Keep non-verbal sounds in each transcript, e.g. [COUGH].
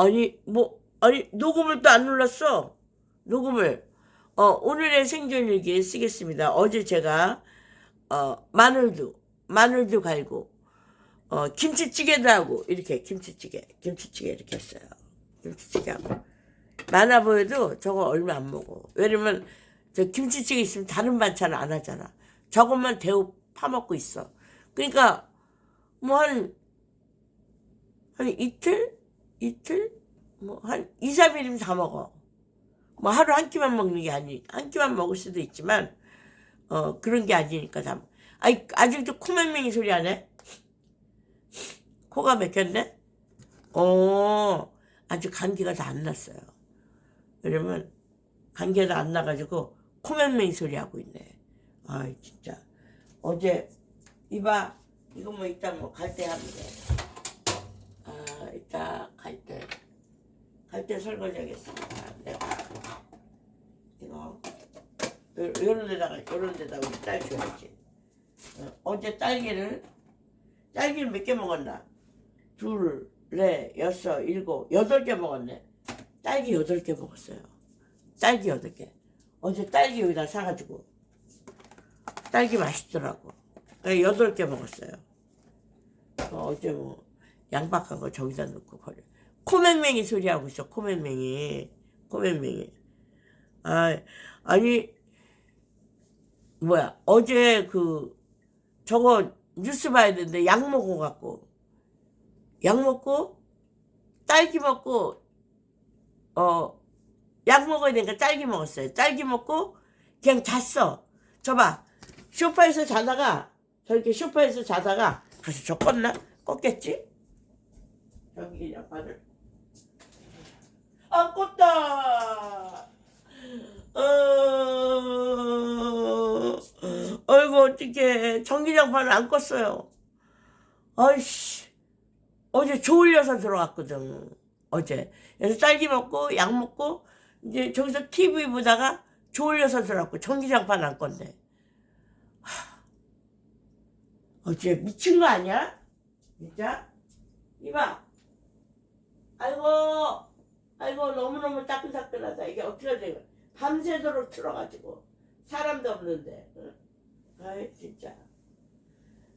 아니 뭐 아니 녹음을 또 안 눌렀어? 녹음을. 어 오늘의 생존일기 쓰겠습니다. 어제 제가 어 마늘도 마늘도 갈고 어 김치찌개도 하고 이렇게 김치찌개 김치찌개 이렇게 했어요. 김치찌개 하고. 많아 보여도 저거 얼마 안 먹어. 왜냐면 저 김치찌개 있으면 다른 반찬 안 하잖아. 저것만 대우 파먹고 있어. 그러니까 뭐 한한 이틀 이틀 뭐 한 2, 3일이면 다 먹어. 뭐 하루 한 끼만 먹는 게 아니, 한 끼만 먹을 수도 있지만 어 그런 게 아니니까 다. 아이 아직도 코맹맹이 소리 안 해? 코가 막혔네? 어 아직 감기가 다 안 났어요. 왜냐면 감기가 다안 나가지고 코맹맹이 소리 하고 있네. 아 진짜 어제 이봐 이거 뭐 이따 뭐 갈 때 하면 돼. 아 이따 갈 때. 갈때 설거지하겠습니다. 내가 이거 요- 요런 데다가 요런 데다가 우리 딸 줘야지. 어, 어제 딸기를 딸기를 몇 개 먹었나? 둘, 넷, 여섯, 일곱, 여덟 개 먹었네. 딸기 여덟 개 먹었어요. 딸기 여덟 개. 어제 딸기 여기다 사가지고 딸기 맛있더라고. 그래서 여덟 개 먹었어요. 어, 어제 뭐 양박한 거 저기다 넣고 버려. 코맹맹이 소리 하고 있어. 코맹맹이, 코맹맹이. 아, 아니 뭐야 어제 그 저거 뉴스 봐야 되는데 약 먹어 갖고 약 먹고 딸기 먹고 어 약 먹어야 되니까 딸기 먹었어요. 딸기 먹고 그냥 잤어. 저봐 소파에서 자다가 저렇게 소파에서 자다가 가서 저 껐나? 껐겠지? 저기 양반을 아 껐다. 어, 어이구 어떡해 전기장판을 안 껐어요. 아이씨 어제 졸려서 들어왔거든 어제 그래서 딸기 먹고 약 먹고 이제 저기서 TV 보다가 졸려서 들어왔고 전기장판 안. 하, 어째 미친 거 아니야? 진짜? 이봐 아이고 아이고 너무너무 따끈따끈하다. 이게 어떻게 된 거야? 밤새도록 틀어가지고 사람도 없는데 응? 아이 진짜.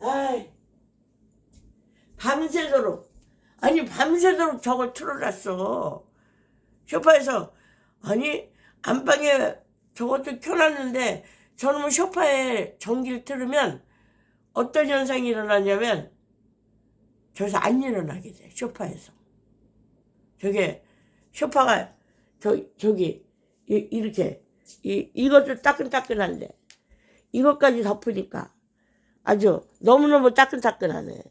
아이. 밤새도록. 아니 밤새도록 저걸 틀어놨어. 소파에서. 아니 안방에 저것도 켜놨는데 저놈의 소파에 전기를 틀으면 어떤 현상이 일어나냐면 저기서 안 일어나게 돼 소파에서. 저게 소파가 저 저기 이, 이렇게 이 이것도 따끈따끈한데 이것까지 덮으니까 아주 너무너무 따끈따끈하네.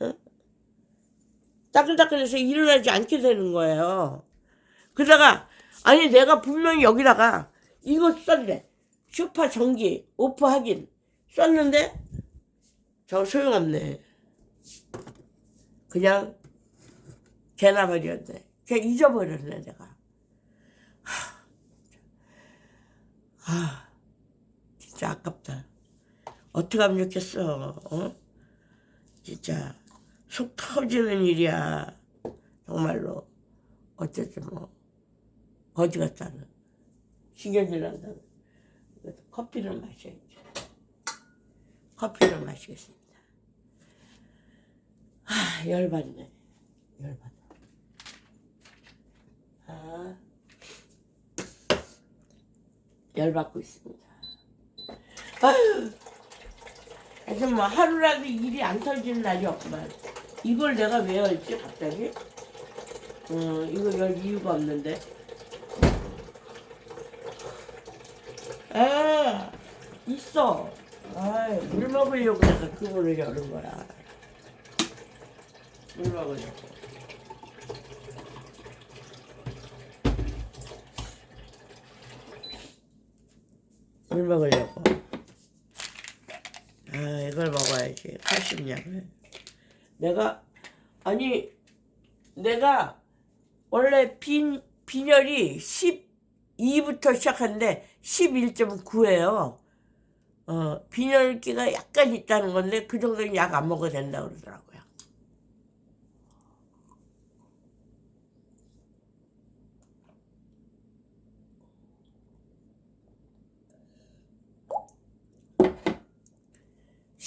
어? 따끈따끈해서 일어나지 않게 되는 거예요. 그러다가 아니 내가 분명히 여기다가 이거 썼네. 소파 전기 오프 하긴 썼는데 저 소용없네. 그냥 개나 버렸네. 그냥 잊어버렸네 내가. 아, 진짜 아깝다. 어떻게 하면 좋겠어, 어? 진짜, 속 터지는 일이야. 정말로. 어쨌든 뭐, 거지 같다는. 신경질 난다는. 그래서 커피를 마셔야지. 커피를 마시겠습니다. 아, 열받네. 열받아. 아. 열받고 있습니다. 아유, 하여튼 뭐 하루라도 일이 안 터지는 날이 없구만. 이걸 내가 왜 열지 갑자기? 어, 이거 열 이유가 없는데. 에 있어. 아이, 물 먹으려고 내가 그거를 여는 거야. 물 먹으려고. 물 먹으려고. 아, 이걸 먹어야지. 80량을. 내가, 아니, 내가 원래 빈, 빈혈이 12부터 시작하는데 11.9예요. 어, 빈혈기가 약간 있다는 건데 그 정도는 약 안 먹어도 된다고 그러더라고요.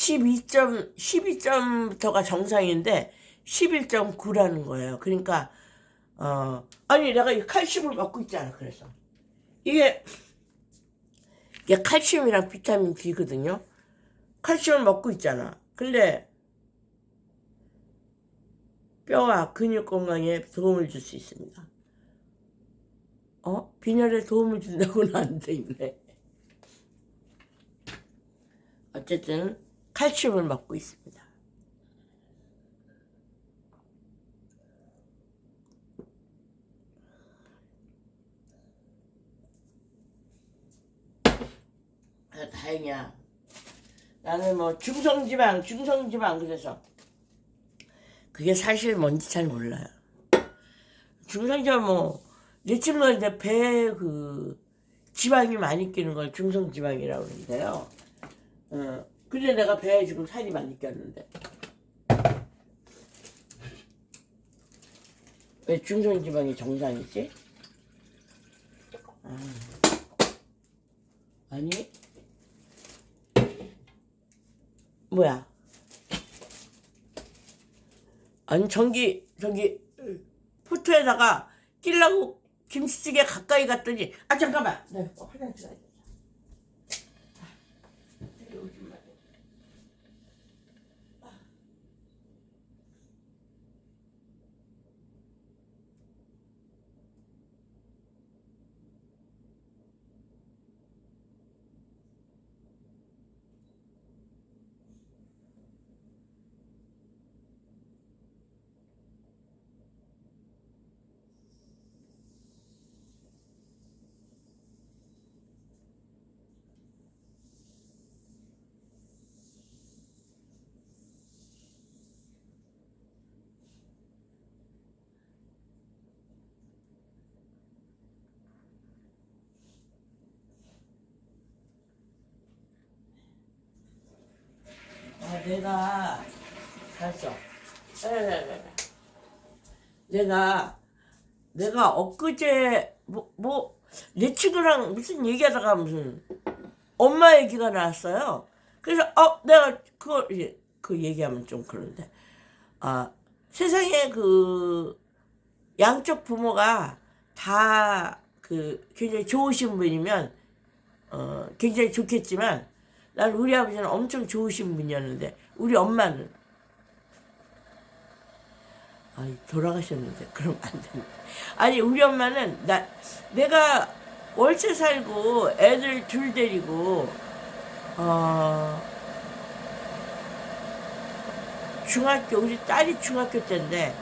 12점 12점부터가 정상인데 11.9라는 거예요. 그러니까 어 아니 내가 이 칼슘을 먹고 있잖아. 그래서 이게 이게 칼슘이랑 비타민 B거든요. 칼슘을 먹고 있잖아. 근데 뼈와 근육 건강에 도움을 줄 수 있습니다. 어? 빈혈에 도움을 준다고는 안 돼 있네. 어쨌든 칼슘을 먹고 있습니다. 아, 다행이야. 나는 뭐 중성지방, 중성지방 그래서 그게 사실 뭔지 잘 몰라요. 중성지방 뭐 내집 넣는데 배에 그 지방이 많이 끼는 걸 중성지방이라고 그러는데요. 어, 근데 내가 배에 지금 살이 많이 꼈는데. 왜 중성지방이 정상이지? 아, 아니, 뭐야? 아니, 전기, 저기, 포트에다가 끼려고 김치찌개 가까이 갔더니, 아, 잠깐만! 나 이거 화장실 가야 돼. 내가 잘했어. 에, 내가 내가 엊그제 뭐내 친구랑 무슨 얘기하다가 무슨 엄마 얘기가 나왔어요. 그래서 어 내가 이제 그 얘기하면 좀 그런데 아 세상에 그 양쪽 부모가 다 그 굉장히 좋으신 분이면 어 굉장히 좋겠지만 난 우리 아버지는 엄청 좋으신 분이었는데 우리 엄마는 아이 돌아가셨는데 그럼 안 됩니다. 아니 우리 엄마는 나 내가 월세 살고 애들 둘 데리고 어 중학교 우리 딸이 중학교 때인데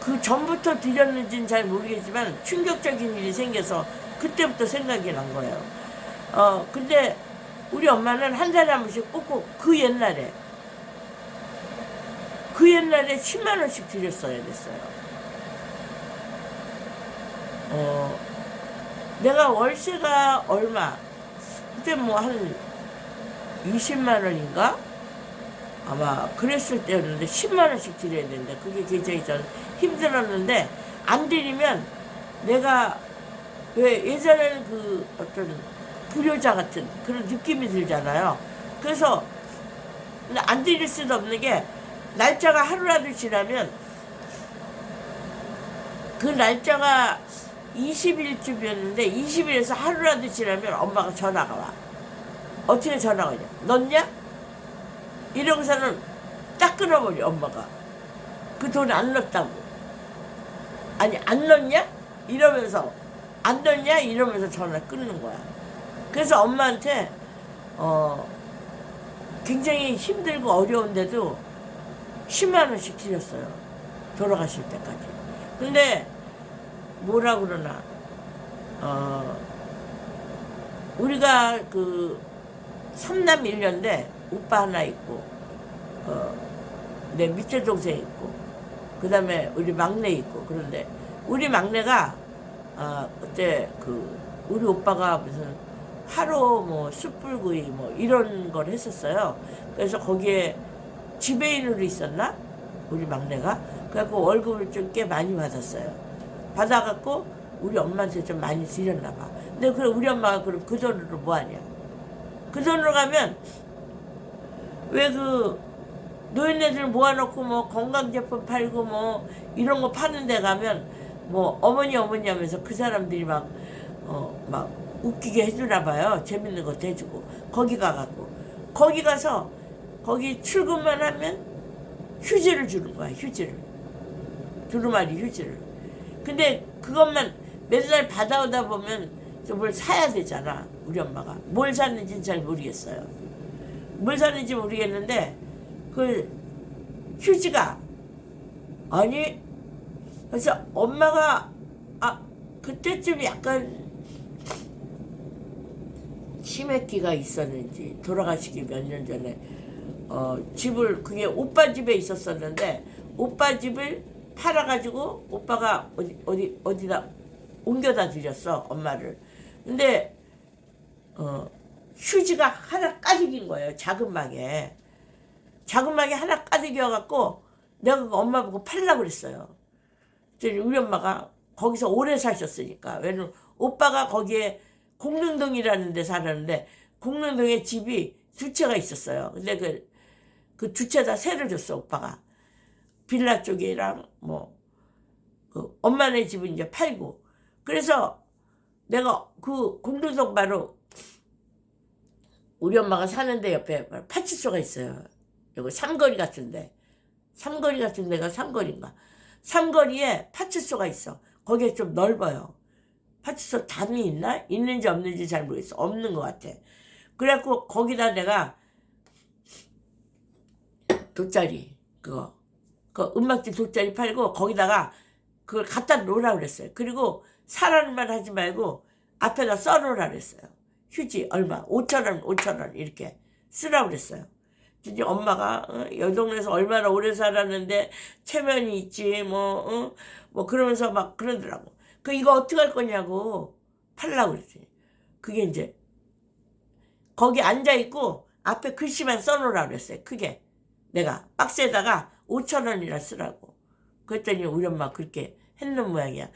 그 전부터 드렸는지는 잘 모르겠지만 충격적인 일이 생겨서 그때부터 생각이 난 거예요. 어 근데 우리 엄마는 한 번씩 꼭꼭 그 옛날에 그 옛날에 10만 원씩 드렸어야 됐어요. 어, 내가 월세가 얼마? 그때 뭐 한 20만 원인가? 아마 그랬을 때였는데 10만 원씩 드려야 되는데 그게 굉장히 전 힘들었는데 안 드리면 내가 왜 예전에는 그 어떤 불효자 같은 그런 느낌이 들잖아요. 그래서 안 드릴 수도 없는 게 날짜가 하루라도 지나면 그 날짜가 20일쯤이었는데 20일에서 하루라도 지나면 엄마가 전화가 와. 어떻게 전화가 오냐? 넣냐? 이러고서는 딱 끊어버려 엄마가. 그 돈 안 넣었다고. 아니 안 넣냐? 이러면서 안 넣냐? 이러면서 전화 끊는 거야. 그래서 엄마한테 어 굉장히 힘들고 어려운데도 10만 원씩 드렸어요. 돌아가실 때까지. 근데 뭐라 그러나 어 우리가 그 삼남 일녀인데 오빠 하나 있고 어, 내 밑에 동생 있고 그 다음에 우리 막내 있고 그런데 우리 막내가 아 그때 그 우리 오빠가 무슨 하루 뭐 숯불구이 뭐 이런 걸 했었어요. 그래서 거기에 지배인으로 있었나? 우리 막내가. 그래갖고 월급을 좀 꽤 많이 받았어요. 받아갖고 우리 엄마한테 좀 많이 드렸나 봐. 근데 그럼 우리 엄마가 그럼 그 돈으로 뭐 하냐? 그 돈으로 가면 왜 그 노인네들 모아놓고 뭐 건강제품 팔고 뭐 이런 거 파는 데 가면 뭐 어머니 어머니 하면서 그 사람들이 막 어, 막 웃기게 해주나 봐요. 재밌는 것도 해주고. 거기 가갖고. 거기 가서, 거기 출근만 하면 휴지를 주는 거야, 휴지를. 두루마리 휴지를. 근데 그것만 맨날 받아오다 보면 좀뭘 사야 되잖아, 우리 엄마가. 뭘 샀는지는 잘 모르겠어요. 뭘 샀는지 모르겠는데, 그 휴지가, 아니, 그래서 엄마가, 아, 그때쯤 약간 치매기가 있었는지 돌아가시기 몇 년 전에. 어, 집을 그게 오빠 집에 있었었는데 오빠 집을 팔아가지고 오빠가 어디 어디 어디다 옮겨다 드렸어 엄마를. 근데 어, 휴지가 하나 까득인 거예요 작은 방에 작은 방에 하나 까득이어갖고 내가 엄마 보고 팔라고 그랬어요. 우리 엄마가 거기서 오래 사셨으니까. 왜냐면 오빠가 거기에 공릉동이라는 데 살았는데 공릉동에 집이 두 채가 있었어요. 근데 그, 그 두 채 다 세를 줬어 오빠가. 빌라 쪽이랑 뭐 그 엄마네 집은 이제 팔고 그래서 내가 그 공릉동 바로 우리 엄마가 사는데 옆에 파출소가 있어요. 여기 삼거리 같은데 삼거리 같은 데가 삼거리인가 삼거리에 파출소가 있어. 거기에 좀 넓어요. 파출소 담이 있나? 있는지 없는지 잘 모르겠어. 없는 것 같아. 그래갖고 거기다 내가 돗자리 그거 그 음악지 돗자리 팔고 거기다가 그걸 갖다 놓으라 그랬어요. 그리고 사라는 말 하지 말고 앞에다 써놓으라 그랬어요. 휴지 얼마? 5천 원, 5천 원 이렇게 쓰라 그랬어요. 이제 엄마가 어, 여 동네에서 얼마나 오래 살았는데 체면이 있지 뭐 어? 뭐 그러면서 막 그러더라고. 그 이거 어떻게 할 거냐고 팔라고 그랬지. 그게 이제 거기 앉아 있고 앞에 글씨만 써놓으라 그랬어요. 크게 내가 박스에다가 5천 원이라 쓰라고. 그랬더니 우리 엄마 그렇게 했는 모양이야.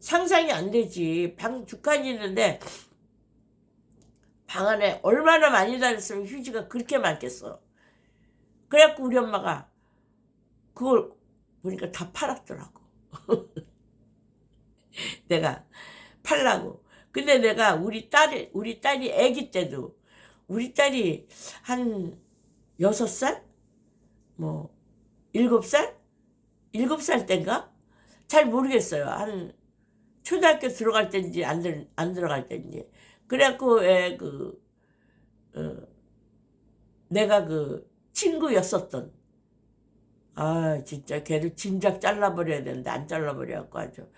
상상이 안 되지. 방 두칸 있는데 방 안에 얼마나 많이 다녔으면 휴지가 그렇게 많겠어. 그래갖고 우리 엄마가 그걸 보니까 다 팔았더라고. [LAUGHS] [LAUGHS] 내가 팔라고. 근데 내가 우리 딸이, 우리 딸이 아기 때도 우리 딸이 한 여섯 살? 뭐, 일곱 살? 일곱 살 땐가? 잘 모르겠어요. 한 초등학교 들어갈 때인지 안, 들, 안 들어갈 때인지. 그래갖고, 애, 그, 어, 내가 그 친구였었던, 아, 진짜 걔를 진작 잘라버려야 되는데 안 잘라버려갖고 아주.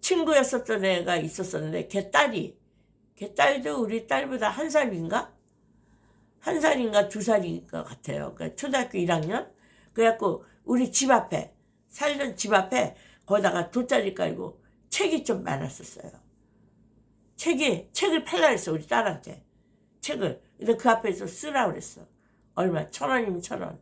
친구였었던 애가 있었었는데 걔 딸이 걔 딸도 우리 딸보다 한 살인가 한 살인가 두 살인 것 같아요. 그러니까 초등학교 1학년 그래갖고 우리 집 앞에 살던 집 앞에 거기다가 돗자리 깔고 책이 좀 많았었어요. 책이 책을 팔라 그랬어 우리 딸한테 책을 근데 그 앞에서 쓰라 그랬어. 얼마 천 원이면 천 원.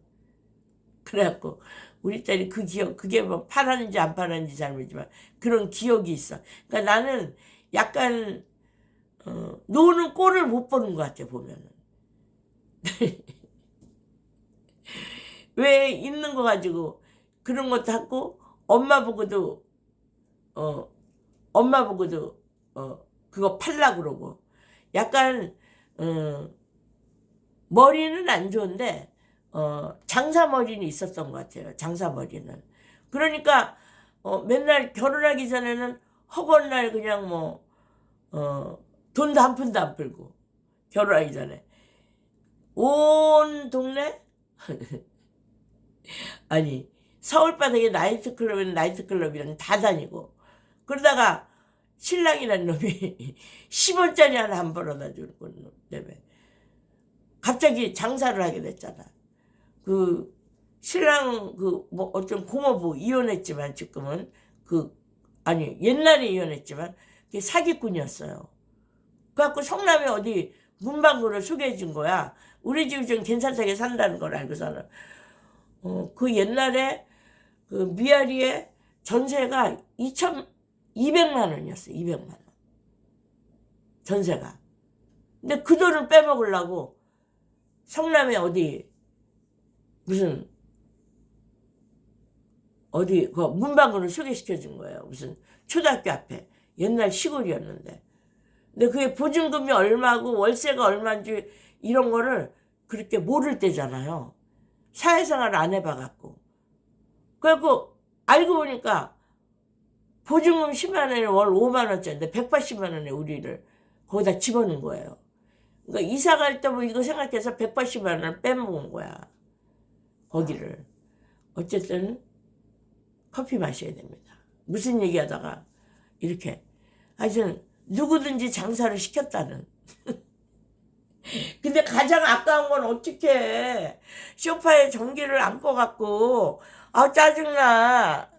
그래갖고 우리 딸이 그 기억, 그게 뭐 팔았는지 안 팔았는지 잘 모르지만 그런 기억이 있어. 그러니까 나는 약간 어, 노는 꼴을 못 보는 것 같아 보면은. [LAUGHS] 왜 있는 거 가지고 그런 것도 하고 엄마 보고도 어 엄마 보고도 어 그거 팔라 그러고 약간 어 머리는 안 좋은데 어, 장사머리는 있었던 것 같아요. 장사머리는. 그러니까 어, 맨날 결혼하기 전에는 허건 날 그냥 뭐 어, 돈도 한 푼도 안 풀고 결혼하기 전에 온 동네 [LAUGHS] 아니 서울 바닥에 나이트클럽이나 나이트클럽이랑 다 다니고 그러다가 신랑이라는 놈이 [LAUGHS] 10원짜리 하나 안 벌어다 주는 놈 때문에 갑자기 장사를 하게 됐잖아. 그 신랑 그 뭐 어떤 고모부 이혼했지만 지금은 그 아니 옛날에 이혼했지만 그게 사기꾼이었어요. 그래갖고 성남에 어디 문방구를 소개해 준 거야. 우리 집이 좀 괜찮다게 산다는 걸 알고서는 어, 그 옛날에 그 미아리에 전세가 2천 200만 원이었어. 200만 원. 전세가. 근데 그 돈을 빼먹으려고 성남에 어디 무슨 어디 그 문방구를 소개시켜 준 거예요. 무슨 초등학교 앞에 옛날 시골이었는데. 근데 그게 보증금이 얼마고 월세가 얼마인지 이런 거를 그렇게 모를 때잖아요. 사회생활 안 해봐갖고. 그래갖고 알고 보니까 보증금 10만 원에 월 5만 원짜리인데 180만 원에 우리를 거기다 집어넣은 거예요. 그러니까 이사 갈 때 뭐 이거 생각해서 180만 원을 빼먹은 거야. 거기를. 어쨌든 커피 마셔야 됩니다. 무슨 얘기 하다가 이렇게 하여튼 누구든지 장사를 시켰다는. [LAUGHS] 근데 가장 아까운 건 어떻게 소파에 전기를 안고 갖고 아 짜증나